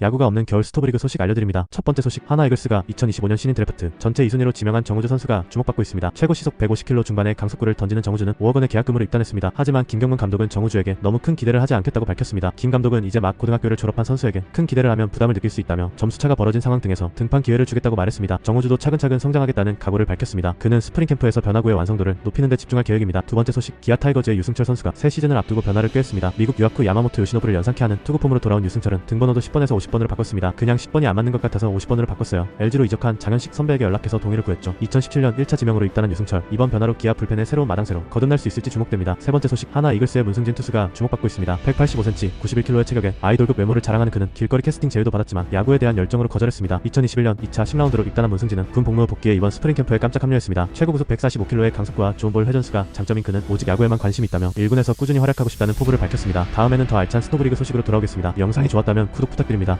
야구가 없는 겨울 스토브리그 소식 알려드립니다. 첫 번째 소식 하나 이글스가 2025년 신인 드래프트 전체 2순위로 지명한 정우주 선수가 주목받고 있습니다. 최고 시속 150km 중반의 강속구를 던지는 정우주는 5억 원의 계약금으로 입단했습니다. 하지만 김경문 감독은 정우주에게 너무 큰 기대를 하지 않겠다고 밝혔습니다. 김 감독은 이제 막 고등학교를 졸업한 선수에게 큰 기대를 하면 부담을 느낄 수 있다며 점수차가 벌어진 상황 등에서 등판 기회를 주겠다고 말했습니다. 정우주도 차근차근 성장하겠다는 각오를 밝혔습니다. 그는 스프링 캠프에서 변화구의 완성도를 높이는 데 집중할 계획입니다. 두 번째 소식 기아 타이거즈의 유승철 선수가 새 시즌을 앞두고 변화를 꾀했습니다. 미국 유학 후 야마모토 요시노부를 연상케 하는 투구 폼으로 돌아온 유승철은 등번호도 10번에서 50 번으로 바꿨습니다. 그냥 10번이 안 맞는 것 같아서 50번으로 바꿨어요. LG로 이적한 장현식 선배에게 연락해서 동의를 구했죠. 2017년 1차 지명으로 입단한 유승철 이번 변화로 기아 불펜의 새로운 마당새로 거듭날 수 있을지 주목됩니다. 세 번째 소식 하나 이글스의 문승진 투수가 주목받고 있습니다. 185cm 91kg의 체격에 아이돌급 외모를 자랑하는 그는 길거리 캐스팅 제의도 받았지만 야구에 대한 열정으로 거절했습니다. 2021년 2차 10라운드로 입단한 문승진은 군 복무 후 복귀해 이번 스프링 캠프에 깜짝 합류했습니다. 최고 구속 145km의 강속구와 좋은 볼 회전수가 장점인 그는 오직 야구에만 관심이 있다며 1군에서 꾸준히 활약하고 싶다는 포부를 밝혔습니다. 다음에는 더 알찬 스노브리그 소식으로 돌아오겠습니다. 영상이 좋았다면 구독 부탁드립니다.